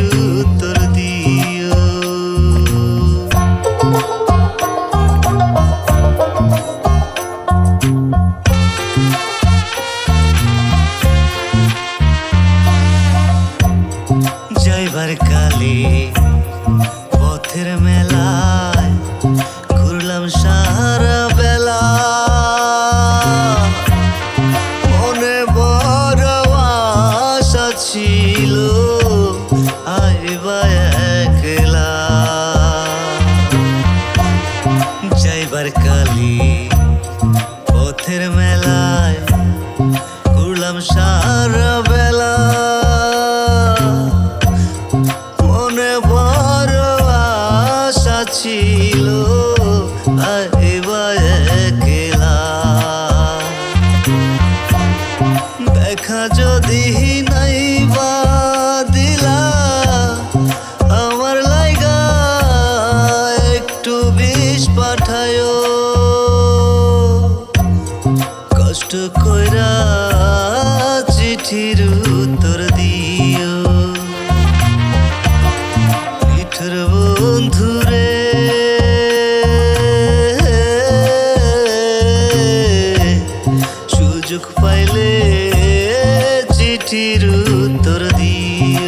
উত্তর দিয়ে যাইবার কালি পথের মেলায় ঘুরলাম সারা বেলা। মনে বড় আশা ছিল। বিষ পাঠায়। কষ্ট কইরা চিঠির উত্তর দিও। মিঠুর বন্ধুরে সুযোগ পাইলে চিঠির উত্তর দিও।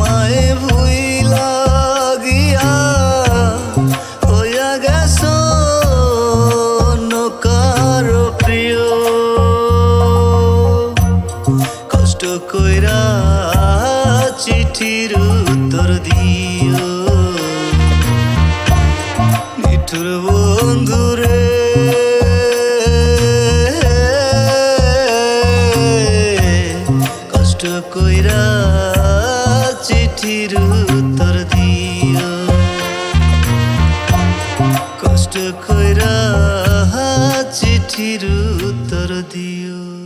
কইরা চিঠির উত্তর দিও। মিঠুর বন্ধুরে কষ্ট কইরা চিঠির উত্তর দিও। কষ্ট কইরা চিঠির উত্তর দিও।